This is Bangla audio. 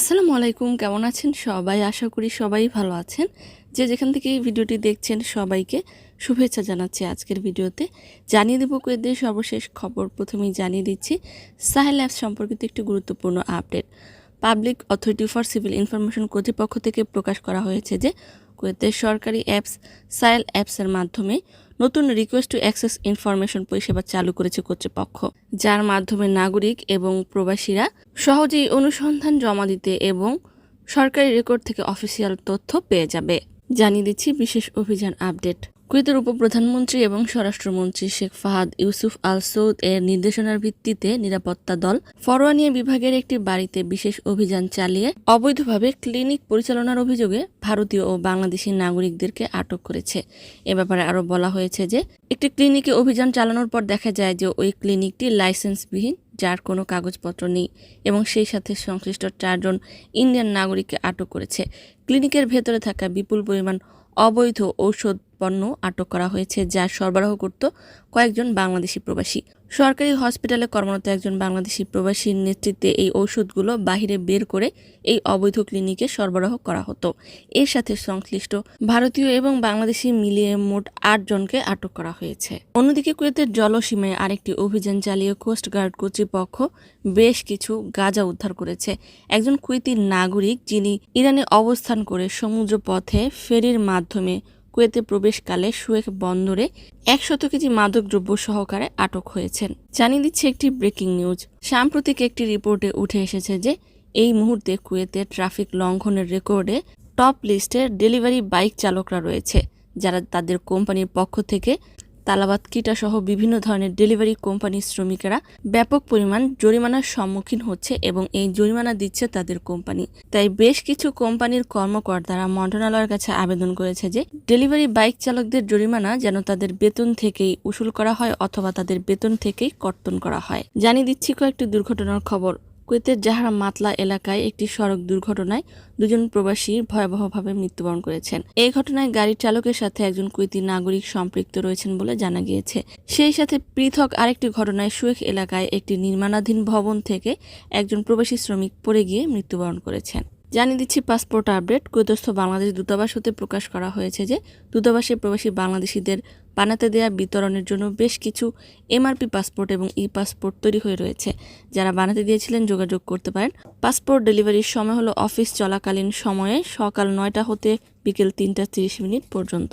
আসসালামু আলাইকুম, কেমন আছেন? সবাই আশা করি সবাই ভালো আছেন। যে যেখান থেকে ভিডিওটি দেখছেন সবাইকে শুভেচ্ছা জানাচ্ছি আজকের ভিডিওতে। জানিয়ে দেবো কুয়েদের সর্বশেষ খবর। প্রথমেই জানিয়ে দিচ্ছি, সাহেল অ্যাপস সম্পর্কিত একটি গুরুত্বপূর্ণ update. Public authority for civil information কর্তৃপক্ষ থেকে প্রকাশ করা হয়েছে যে কুয়েতের সরকারি অ্যাপস সাহেল অ্যাপসের মাধ্যমে নতুন রিকোয়েস্ট টু অ্যাক্সেস ইনফরমেশন পরিষেবা চালু করেছে কর্তৃপক্ষ, যার মাধ্যমে নাগরিক এবং প্রবাসীরা সহজেই অনুসন্ধান জমা দিতে এবং সরকারি রেকর্ড থেকে অফিসিয়াল তথ্য পেয়ে যাবে। জানিয়ে দিচ্ছি বিশেষ অভিযান আপডেট কুয়েতের উপপ্রধানমন্ত্রী এবং স্বরাষ্ট্রমন্ত্রী শেখ ফাহাদ ইউসুফ আল সৌদ এর নির্দেশনার ভিত্তিতে নিরাপত্তা দল ফরোয়ানিয়া বিভাগের একটি বাড়িতে বিশেষ অভিযান চালিয়ে অবৈধভাবে ক্লিনিক পরিচালনার অভিযোগে ভারতীয় ও বাংলাদেশি নাগরিকদেরকে আটক করেছে। এ ব্যাপারে আরও বলা হয়েছে যে, একটি ক্লিনিকে অভিযান চালানোর পর দেখা যায় যে ওই ক্লিনিকটি লাইসেন্সবিহীন, যার কোনো কাগজপত্র নেই এবং সেই সাথে সংশ্লিষ্ট চারজন ইন্ডিয়ান নাগরিককে আটক করেছে। ক্লিনিকের ভেতরে থাকা বিপুল পরিমাণ অবৈধ ঔষধ পণ্য আটক করা হয়েছে, যা সরবরাহ করত কয়েকজন বাংলাদেশি প্রবাসী। সরকারি হসপিটালে কর্মরত একজন বাংলাদেশি প্রবাসীর নেতৃত্বে এই ঔষধগুলো বাহিরে বের করে এই অবৈধ ক্লিনিকে সরবরাহ করা হতো। এর সাথে সংশ্লিষ্ট ভারতীয় এবং বাংলাদেশি মিলিয়ে মোট আট জনকে আটক করা হয়েছে। অন্যদিকে কুয়েতের জলসীমায় আরেকটি অভিযান চালিয়ে কোস্টগার্ড কর্তৃপক্ষ বেশ কিছু গাঁজা উদ্ধার করেছে। একজন কুয়েতির নাগরিক যিনি ইরানে অবস্থান করে সমুদ্র পথে ফেরির মাধ্যমে কুয়েতে প্রবেশকালে সুয়েক বন্দরে একশত কেজি মাদক দ্রব্য সহকারে আটক হয়েছেন। জানিয়ে দিচ্ছে একটি ব্রেকিং নিউজ। সাম্প্রতিক একটি রিপোর্টে উঠে এসেছে যে, এই মুহূর্তে কুয়েতে ট্রাফিক লঙ্ঘনের রেকর্ডে টপ লিস্টের ডেলিভারি বাইক চালকরা রয়েছে, যারা তাদের কোম্পানির পক্ষ থেকে তালাবাদ, কিটা সহ বিভিন্ন ধরনের ডেলিভারি কোম্পানির শ্রমিকেরা ব্যাপক পরিমাণ জরিমানার সম্মুখীন হচ্ছে এবং এই জরিমানা দিচ্ছে তাদের কোম্পানি। তাই বেশ কিছু কোম্পানির কর্মকর্তারা মন্ত্রণালয়ের কাছে আবেদন করেছে যে, ডেলিভারি বাইক চালকদের জরিমানা যেন তাদের বেতন থেকেই উসুল করা হয় অথবা তাদের বেতন থেকেই কর্তন করা হয়। জানিয়ে দিচ্ছি কয়েকটি দুর্ঘটনার খবর। কুয়েতের জাহারা মাতলা এলাকায় একটি সড়ক দুর্ঘটনায় দুজন প্রবাসী ভয়াবহভাবে মৃত্যুবরণ করেছেন। এই ঘটনায় গাড়ির চালকের সাথে একজন কুয়েতি নাগরিক সম্পৃক্ত রয়েছেন বলে জানা গিয়েছে। সেই সাথে পৃথক আরেকটি ঘটনায় সুয়েখ এলাকায় একটি নির্মাণাধীন ভবন থেকে একজন প্রবাসী শ্রমিক পড়ে গিয়ে মৃত্যুবরণ করেছেন। জানিয়ে দিচ্ছি পাসপোর্ট আপডেট। কুয়েতস্থ বাংলাদেশ দূতাবাস হতে প্রকাশ করা হয়েছে যে, দূতাবাসে প্রবাসী বাংলাদেশিদের বানাতে দেয়া বিতরণের জন্য বেশ কিছু এমআরপি পাসপোর্ট এবং ই পাসপোর্ট তৈরি হয়ে রয়েছে। যারা বানাতে দিয়েছিলেন যোগাযোগ করতে পারেন। পাসপোর্ট ডেলিভারির সময় হলো অফিস চলাকালীন সময়ে সকাল নয়টা হতে বিকেল তিনটা তিরিশ মিনিট পর্যন্ত।